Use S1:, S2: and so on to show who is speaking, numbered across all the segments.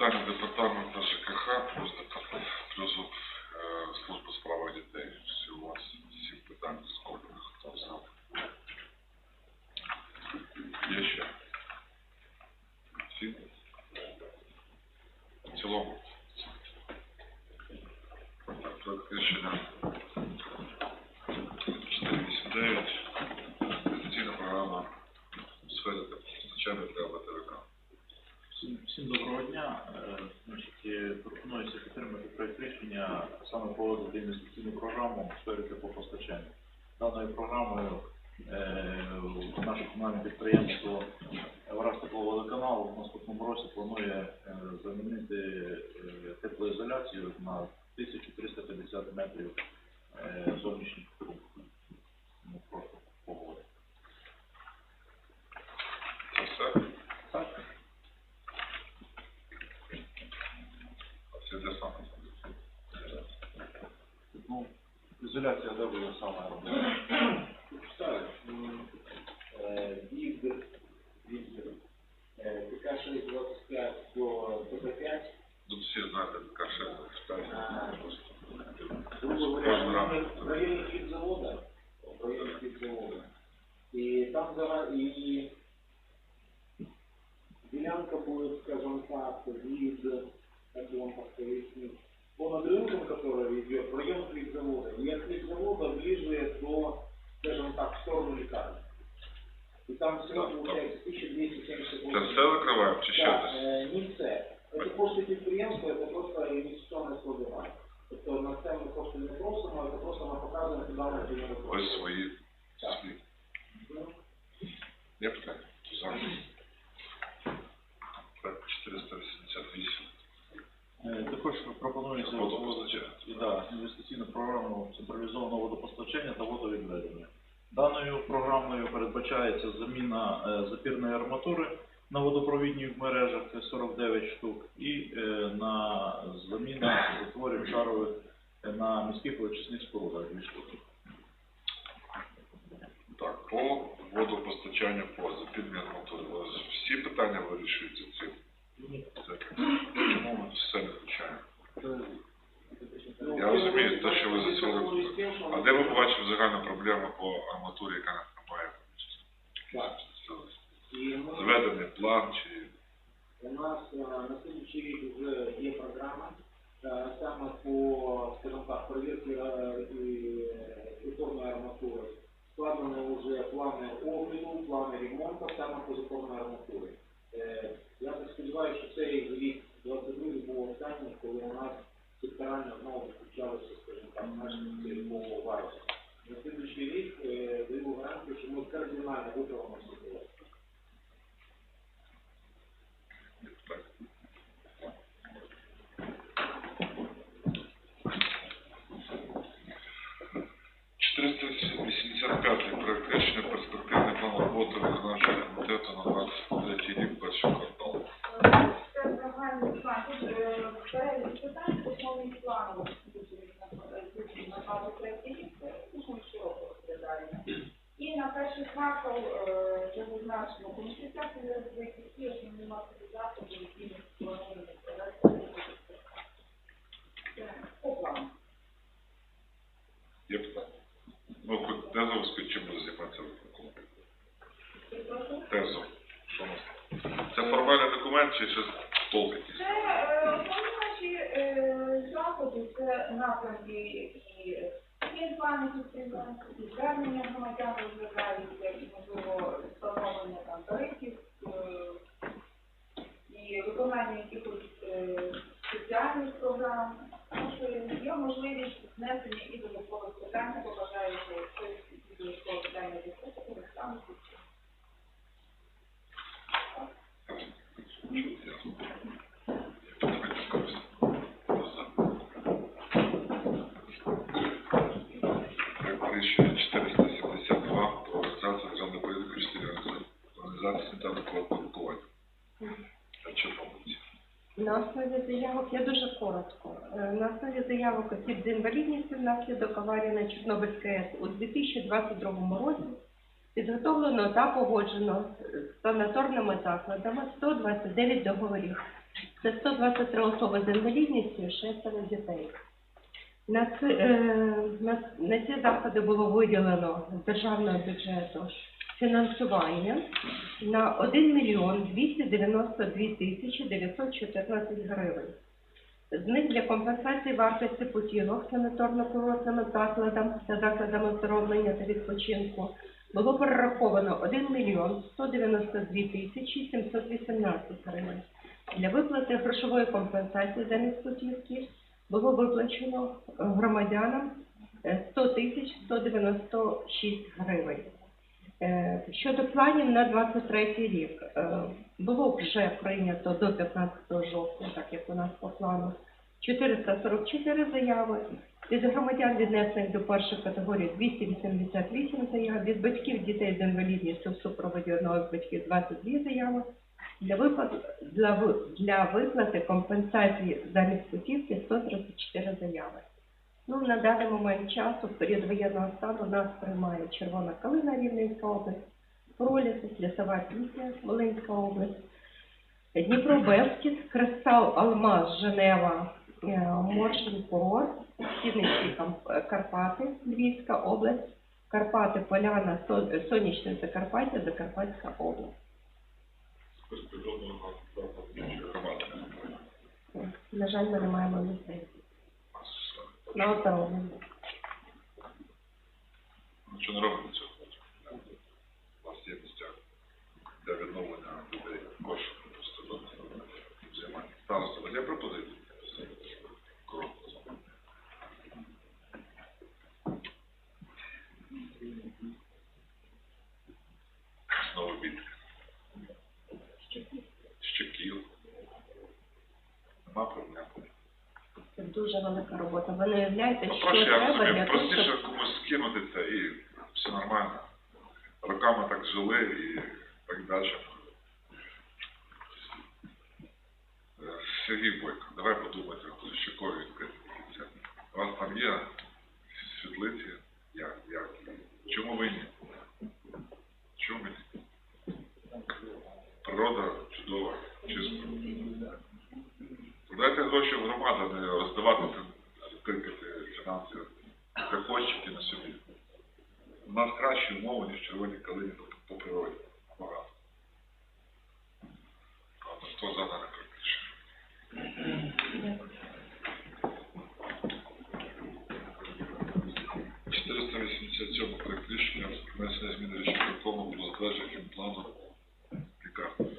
S1: Друге питання департаменту ЖКХ плюс департамент плюс е, служба справа дітей. Всі у вас сім питань скоплених. Хто знав? Є ще? Всі? В цілому? Так, проект рішення 489. Інвестиційна програма у сфері постачання для ВТВК.
S2: Всім, всім доброго дня. Е, Значить, е, пропонується підтримати проект рішення саме проводити інвестиційну програму у сфері теплопостачання. Даною програмою е, наше комунальне підприємство Враз тепловодоканал в наступному році планує е, замінити е, теплоізоляцію на 1350 метрів е, зовнішніх. Ну, просто погоди.
S1: Це все? Саме?
S2: Ну, ізоляція де буде саме робити?
S3: Так, е, від, від е, ТК-625 до ТК-5,
S1: Тут всі знають, яка ще
S3: А.
S1: просто.
S3: грубо говоря, ми в районі хлібзавода, в районі хлібзавода. І там зараз і ділянка буде, скажем так, від, как вам так пояснить, понад рынком, который идет в район хлебзавода, и от хлебзавода ближе до, скажем так, в сторону лекарни. И там всего
S1: Так,
S3: получается 1278.
S1: Це все закриваємо чи ще
S3: Так,
S1: десь?
S3: е, ні все. Це кошти підприємства, це просто інвестиційне складування. Тобто на це ми кошти не просимо, це просто ми показуємо, куди ми будемо
S1: Ось свої
S3: Так.
S1: свої. Є питання? За. Проект 488.
S2: Е, Також пропонується да, інвестиційну програму централізованого водопостачання та водовідведення. Даною програмою передбачається заміна е, запірної арматури на водопровідних мережах це 49 штук і е, на заміна затворів шарових на міських очисних спорудах 2 штуки.
S1: Так, по водопостачанню по запільній арматурі. Всі питання вирішуються цим. Чому ми все виключаємо?
S3: Я розумію те, що ви за цього.
S1: А де ви побачили загальну проблему по арматурі, яка
S3: не хапає?
S1: Зведений план чи.
S3: У нас е, на следующий рік вже є програма, е, саме по, скажімо так, перевірці реформної е, арматури. Складені вже плани огляду, плани ремонту, саме по реформної арматури.
S4: Питань, основний план включений на базу третій широко розглядаємо. І на перший квартал зазначено комунікації розбиті, всі основні масові заходи, які.
S1: Що? Це формальний документ чи ще толк якийсь?
S4: Це е, е, заходи, це напрямки і і плани і звернення громадян розглядаються, і можливо встановлення там тарифів, е, і виконання якихось е, спеціальних програм. Тому що є можливість внесення і додаткових питань, хто бажає, що хтось із додаткових питань не допустить, стануть.
S1: Проект
S5: На основі заявок, я дуже коротко, Е, на основі заявок осіб з інвалідністю внаслідок аварії на Чорнобильській АЕС у 2022 році підготовлено та погоджено з санаторними закладами 129 договорів. Це 123 особи з інвалідністю і шестеро дітей. На, ці, е, на, на ці заходи було виділено з державного бюджету фінансування на 1 мільйон 292 тисячі 914 гривень. З них для компенсації вартості путівок санаторно-курортним закладам та закладам оздоровлення та відпочинку було перераховано 1 мільйон 192 тисячі 718 гривень. Для виплати грошової компенсації замість путівки було виплачено громадянам е, 100 тисяч 196 гривень. Е, Щодо планів на 23 рік, е, було вже прийнято до 15 жовтня, так як у нас по плану, 444 заяви. Від громадян віднесених до першої категорії 288 заяв, від батьків дітей з інвалідністю в супроводі одного з батьків 22 заяви. Для виплат для, для виплати компенсації замість путівки 134 заяви. Ну, на даний момент часу, в період воєнного стану, нас приймає Червона Калина Рівненська область, Пролісок, Лісова Пісня, Волинська область, Дніпро Бевкіт, Кристал Алмаз, Женева, е, Моршин Курорт, Карпати, Львівська область, Карпати, Поляна, Сонячне Закарпаття, Закарпатська область. На жаль, ми не маємо ліцензії. На оздоровлення.
S1: Що не робимо цього? У нас є місця для відновлення людей коштів займання. Староста, є пропозиції? Коротко. Знову бітки. Щекіл. Нема проблем.
S5: Дуже велика робота. Ви не уявляєте,
S1: Ну,
S5: що
S1: проще,
S5: треба для того,
S1: простіше
S5: щоб
S1: комусь скинути це і все нормально. Роками так жили і так далі. Сергій Бойко, давай подумайте, коли щекою відкрити кінця. У вас там є світлиці? Як? Як? Чому ви ні? Чому ви ні? Природа чудова, чиста. Дайте гроші в громаду, не роздавати, тикати фінансів приходьте на собі. У нас кращі умови, ніж в червоній калині по, природі. Багато. Хто за дане практично?
S6: Дякую.
S1: 487 проект рішення внесення зміни рішення було затвердження фінплану лікарні.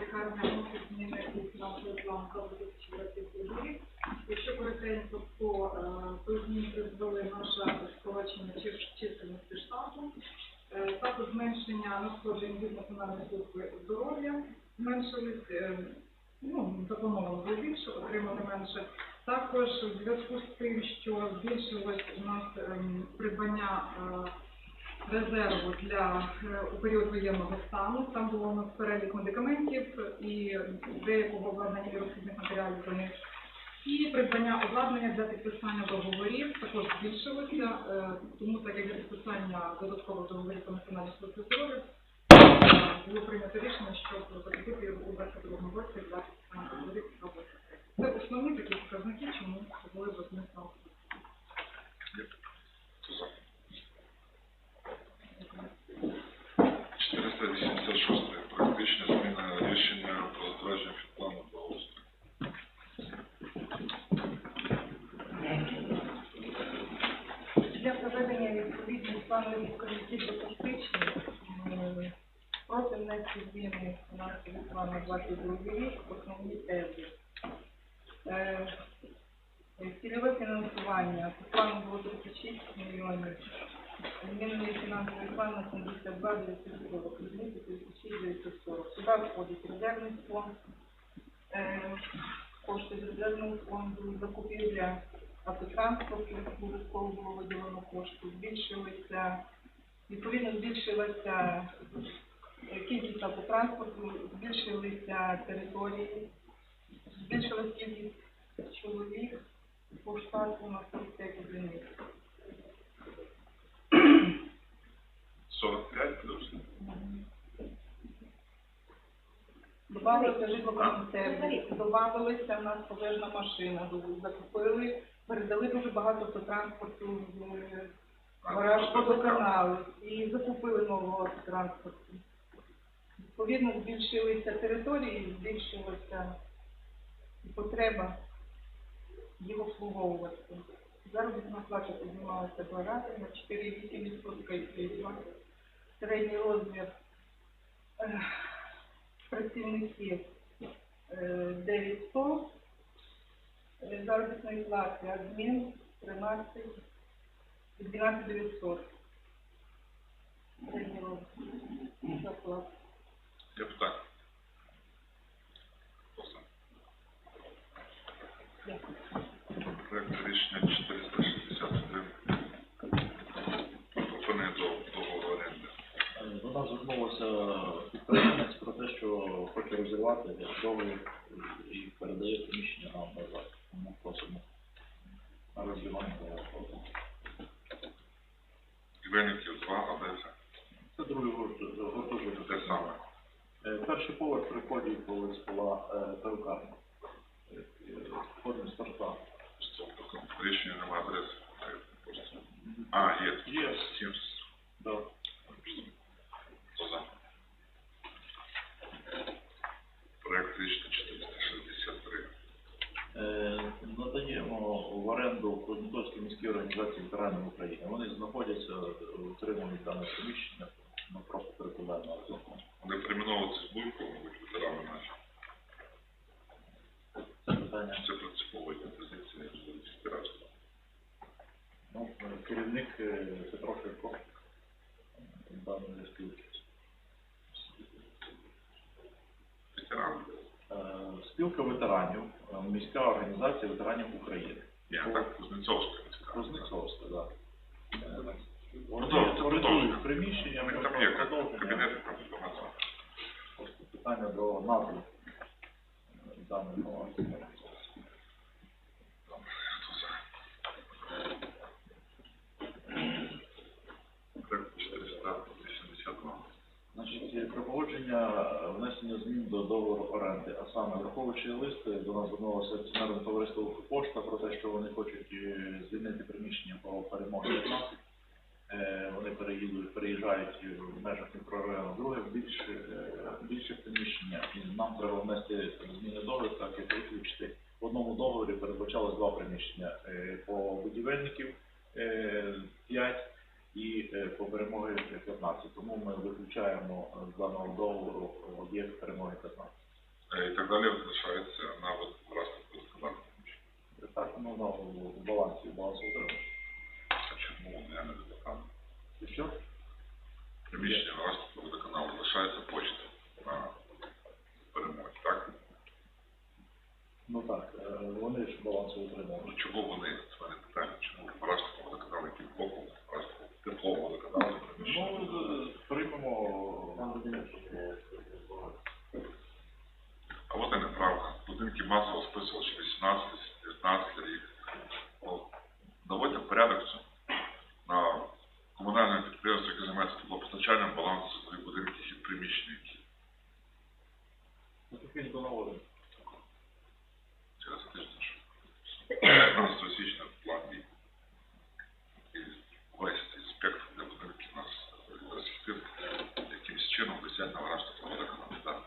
S7: лікарня мусить змінити фінансовий план на 2022 рік. Якщо коротенько, то е, по зміні призвели наша скорочення чис- чисельності штату, Е, також зменшення надходжень від Національної служби здоров'я зменшились, е, ну, заплановано було більше, отримали менше. Також у зв'язку з тим, що збільшилось у нас ем, придбання е, резерву для е, у період воєнного стану. Там було у нас перелік медикаментів і деякого обладнання і матеріалів до них. І придбання обладнання для підписання договорів також збільшилося, е, тому так як для підписання додаткових договорів по національній службі здоров'я е, було прийнято рішення, щоб закупити у 22 році для підписання договорів роботи. Це основні такі показники, чому були.
S1: Хто за? 486 проект рішення зміна про затвердження фінплану благоустрою.
S6: Для проведення відповідних планів покриттів допустичних проти внести зміни в фінансовий 22 рік основні тези. Е, Цільове фінансування по плану було 36 мільйонів. Змінений фінансовий план на 72 940, різниця 36 940. Сюди входить резервний фонд, е, кошти з резервного фонду, закупівля автотранспорту, обов'язково було виділено кошти, збільшилися, відповідно збільшилася е, кількість автотранспорту, збільшилися території, збільшилась кількість чоловік по штату на 45 одиниць.
S1: 45 плюс.
S6: Добавилося житлокомунсервіс, добавилася в нас пожежна машина, закупили, передали дуже багато автотранспорту в е, гараж водоканалу і закупили нового автотранспорту. Відповідно, збільшилися території, збільшилася і потреба їх обслуговувати. Заробітна плата піднімалася два рази на 4,8% і 3,2%. Середній розмір е, працівників е, 900, е, заробітної плати адмін 13, 12 900. Середній розмір зарплати.
S1: Є питання? Хто за?
S6: Дякую.
S1: Проект рішення 461 пропонує до договору оренди.
S2: Е, До нас звернулося підприємець про те, що хоче розвивати і передає приміщення нам назад. Тому просимо на розвивання договору.
S1: Івенників 2, а де це?
S2: Це другий гуртожиток.
S1: Те саме.
S2: Е, Перший поверх приходить, коли е, перукарня. Е, е, Входимо з торта.
S1: Стоп, Рішення немає адреси. Просто. А, є.
S2: Є.
S1: Сімс.
S2: Да.
S1: Хто за? Проект рішення 463.
S2: Е, Надаємо в оренду Кузнецовській міській організації ветеранів України. Вони знаходяться, е, утримують дане приміщення, ми просто перекладаємо телефон.
S1: Вони перейменовуватися будуть кого-небудь ветерани наші.
S2: Це питання.
S1: Це принципова позиція збирачства.
S2: Ну, е, керівник е, Петро Шевко даної спілки.
S1: Ветерани.
S2: Е, Спілка ветеранів, е, міська організація ветеранів України.
S1: Ні, так, Кузнецовська міська.
S2: Кузнецовська, так. Вони
S1: Продовжуйте, продовжуйте.
S2: орендують приміщення, ми
S1: там є кабінети.
S2: Просто питання до назви е, даної акції.
S1: Хто за? Проект 482.
S2: Значить, рішення е, внесення змін до договору оренди, а саме враховуючи листи, до нас звернулося акціонерне товариство «Укрпошта» про те, що вони хочуть е, звільнити приміщення по перемоги 15. Е, Вони переїдуть, переїжджають в межах мікрорайону друге е, більше приміщення, і нам треба внести зміни договір, так як виключити. В одному договорі передбачалось два приміщення е, по будівельників 5 і е, по перемоги 15. Тому ми виключаємо е, з даного договору об'єкт перемоги 15.
S1: Е, І так далі залишається на власне водоканалі.
S2: Так, ну, на в балансі, балансу
S1: чому не водоканал?
S2: І що?
S1: Приміщення власне водоканалу залишається почта на перемогі, так?
S2: Ну так, е, вони ж балансу утримують.
S1: Ну чому вони, це мене питання, чому власне водоканал, який боку, власне, теплового водоканалу приміщення?
S2: Ну, е, приймемо
S1: А от і неправда. Будинки масово списували ще 18, 19 рік. Доводьте порядок в цьому. на комунальне підприємство, яке займається теплопостачанням, баланс своїх будинків і приміщень, які
S2: Ну, тихенько наводимо.
S1: через тиждень. що 15 січня в план дій. І весь цей спектр для будинків у нас розсвітив, якимось чином висять на вражці водоканалу. Так.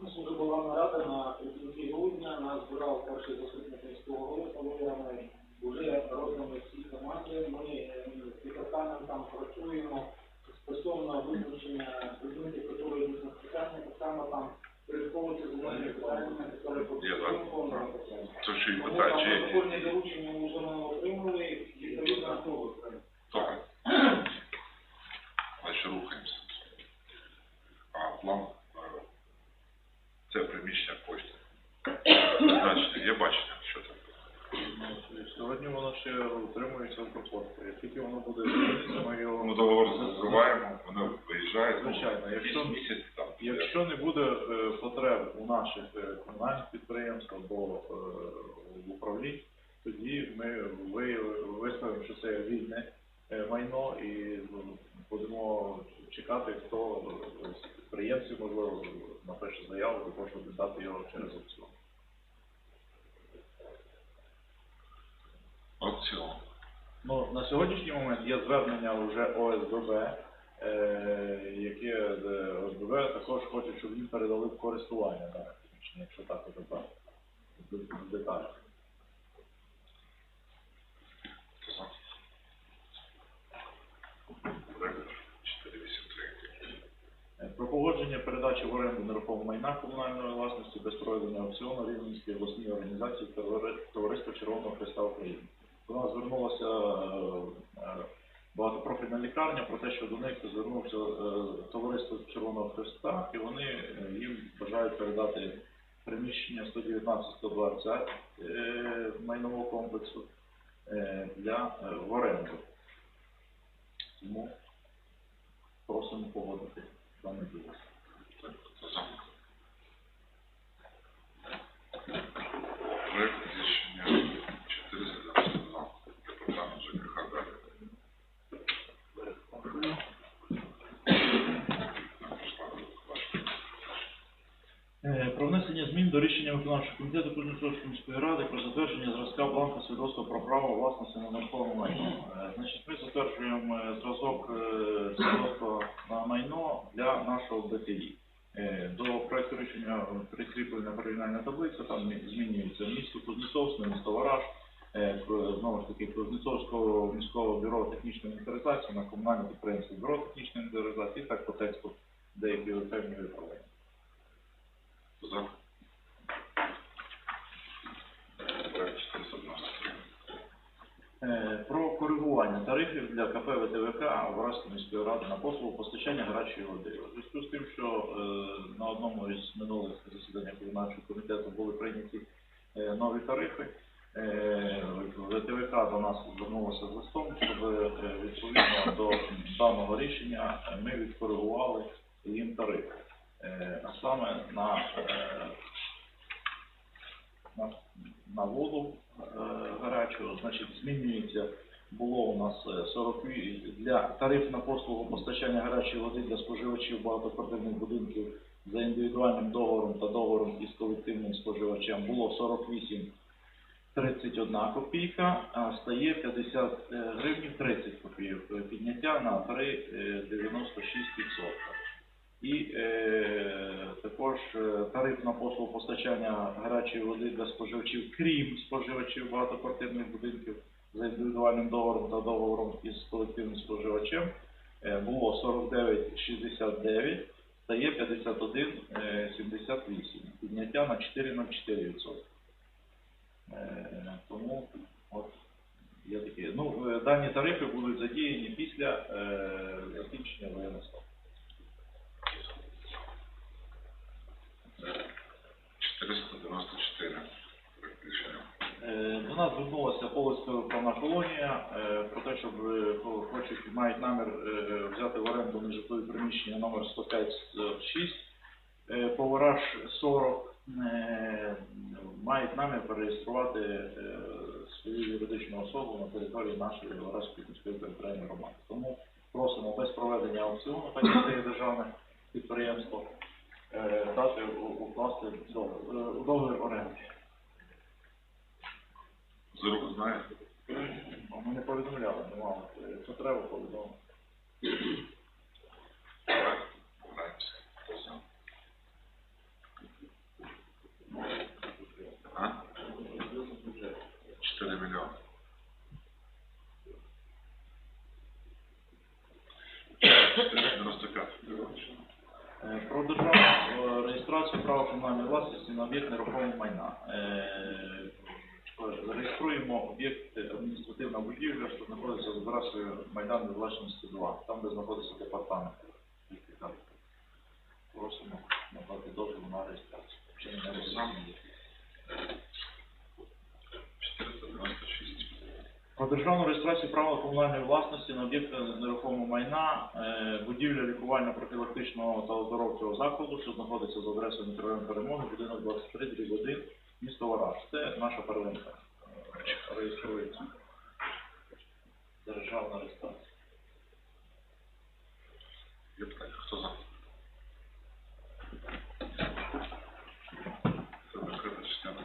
S3: У нас вже була нарада на 30 грудня, нас збирав перший заступник міського голови Павло Вже роздані всі команди. Ми е, з департаментом працюємо стосовно визначення предметів, які йдуть на списання, так само там переховуються земельні питання, які
S1: Є,
S3: по
S1: так.
S3: цьому Тому
S1: питання,
S3: там
S1: чи
S3: доручення ми вже отримали, відповідно,
S1: Добре. Значить, рухаємося. А план е, це приміщення почти. Значення, є бачення, що.
S2: Ну, Сьогодні воно ще утримується в комфорті. Як тільки воно буде ми
S1: Ми договор закриваємо, вони виїжджають.
S2: Звичайно, якщо-
S1: місяць там.
S2: Якщо не буде е, потреб у наших е, комунальних підприємств або е, в управлінні, тоді ми ви- виставимо, що це вільне е, майно і ну, будемо чекати, хто е, з підприємців, можливо, напише заяву, для писати його через
S1: опціон. Опціон.
S2: Ну, на сьогоднішній момент є звернення вже ОСББ, е, яке з ОСББ також хоче, щоб їм передали в користування так, якщо так уже так, в деталях.
S1: Хто за? Проект 483.
S2: Е, Про погодження передачі в оренду нерухомого майна комунальної власності без проведення аукціону Рівненській обласній організації Товариства Червоного Христа України. До нас звернулася е, е, багатопрофільна лікарня про те, що до них звернувся е, Товариство Червоного Христа, і вони їм бажають передати приміщення 119-120 е, майнового комплексу для в оренду. Тому просимо погодити
S1: хто за? Проект рішення 492. Департамент ЖКХ далі.
S2: Е, Про внесення змін до рішення виконавчого комітету Кузнецовської міської ради про затвердження зразка бланка свідоцтва про право власності на нерухоме майно. Е, Значить, ми затверджуємо е, зразок е, свідоцтва на майно для нашого БТІ. Е, До проекту рішення прикріплена порівняльна таблиця, там змінюється місто Кузнецовське, місто Вараж, е, знову ж таки Кузнецовського міського бюро технічної інвентаризації на комунальне підприємство бюро технічної інвентаризації, так по тексту деякі певні виправлення.
S1: Хто за? Проект 493.
S2: Е, Про коригування тарифів для КП ВТВК Вараської міської ради на послугу постачання гарячої води. У зв'язку з тим, що е, на одному із минулих засідань виконавчого комітету були прийняті е, нові тарифи, ВТВК до нас звернулося з листом, щоб відповідно до даного рішення ми відкоригували їм тарифи. Е, А саме на е, на, на воду е, гарячу, значить, змінюється було у нас е, 40 для тариф на послугу постачання гарячої води для споживачів багатоквартирних будинків за індивідуальним договором та договором із колективним споживачем було 48 31 копійка, а стає 50 гривень 30 копійок. Е, Підняття на 3,96%. І е, також е, тариф на послугу постачання гарячої води для споживачів, крім споживачів багатоквартирних будинків за індивідуальним договором та договором із колективним споживачем, е, було 49,69, стає 51,78. Підняття на 4,04%. Е, Тому от є такі. Ну, е, дані тарифи будуть задіяні після е, закінчення воєнного стану.
S1: 494. Рішення.
S2: Е, До нас звернулася Полоцька виправна колонія е, про те, щоб е, хочуть, мають намір взяти в оренду нежитлові приміщення номер 105-6, е, Повараж 40, е, мають намір перереєструвати свою юридичну особу на території нашої Варажської міської територіальної громади. Тому просимо без проведення аукціону, так як це державне підприємство, дати у- укласти договір, е, договір оренди.
S1: Зору знає?
S2: Ну, Ми не повідомляли, не мали. Якщо треба?
S1: А? 4 мільйони. Дев'яносто.
S2: Е, Про державну е, реєстрацію права комунальної власності на об'єкт нерухомого майна. Е, Реєструємо об'єкт адміністративна будівля, що знаходиться за адресою Майдан Незалежності 2, там, де знаходиться департамент. Просимо надати дозвіл на реєстрацію. Чи не реєстрацію?
S1: 496.
S2: Про державну реєстрацію права комунальної власності на об'єкти нерухомого майна, е, будівля лікувально профілактичного та оздоровчого закладу, що знаходиться за адресою мікрорайон перемоги, будинок 23, дріб 1, місто Вараж. Це наша первинка. Е, реєструється. Державна реєстрація.
S1: Питання, хто за? Це закрита частина.